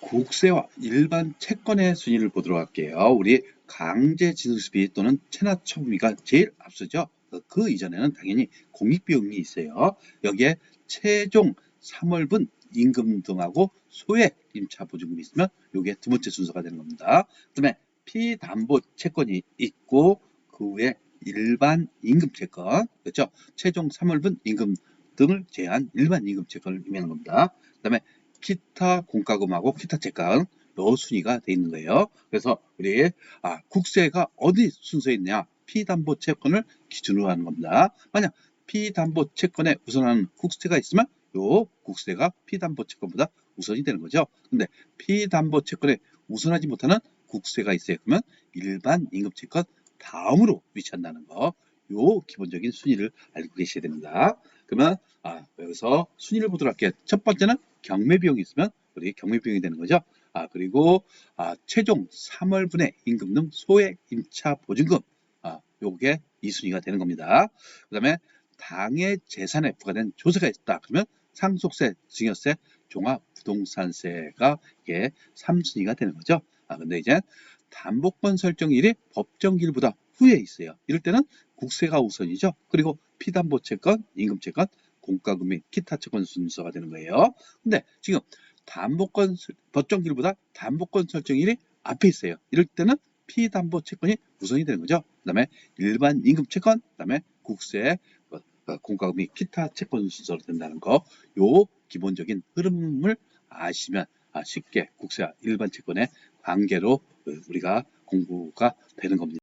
국세와 일반 채권의 순위를 보도록 할게요. 우리 강제 진수비 또는 체납 처분비가 제일 앞서죠. 어, 그 이전에는 당연히 공익비용이 있어요. 여기에 최종 3월분 임금 등하고 소액 임차 보증금이 있으면 이게 두 번째 순서가 되는 겁니다. 그 다음에 피담보 채권이 있고 그 후에 일반 임금 채권 그렇죠? 최종 3월분 임금 등을 제한 일반 임금 채권을 의미하는 겁니다. 그 다음에 기타 공과금하고 기타 채권 요 순위가 돼 있는 거예요. 그래서 우리 아, 국세가 어디 순서에 있냐? 피담보 채권을 기준으로 하는 겁니다. 만약 피담보 채권에 우선하는 국세가 있으면 요 국세가 피담보 채권보다 우선이 되는 거죠. 근데 피담보 채권에 우선하지 못하는 국세가 있어요. 그러면 일반 임금 채권 다음으로 위치한다는 거. 요 기본적인 순위를 알고 계셔야 됩니다. 그러면 아, 여기서 순위를 보도록 할게요. 첫 번째는 경매 비용이 있으면 우리 경매 비용이 되는 거죠. 아, 그리고 아, 최종 3월분의 임금 등 소액 임차 보증금 아, 요게 2순위가 되는 겁니다. 그 다음에 당의 재산에 부과된 조세가 있다. 그러면 상속세, 증여세, 종합부동산세가 이게 3순위가 되는 거죠. 아, 근데 이제 담보권 설정일이 법정기일보다 후에 있어요. 이럴 때는 국세가 우선이죠. 그리고 피담보 채권, 임금 채권, 공과금 및 기타 채권 순서가 되는 거예요. 근데 지금 담보권 설- 법정기일보다 담보권 설정일이 앞에 있어요. 이럴 때는 피담보 채권이 우선이 되는 거죠. 그 다음에 일반 임금 채권, 그 다음에 국세, 어, 어, 공과금 및 기타 채권 순서로 된다는 거. 요 기본적인 흐름을 아시면 아, 쉽게 국세와 일반 채권의 관계로 어, 우리가 공부가 되는 겁니다.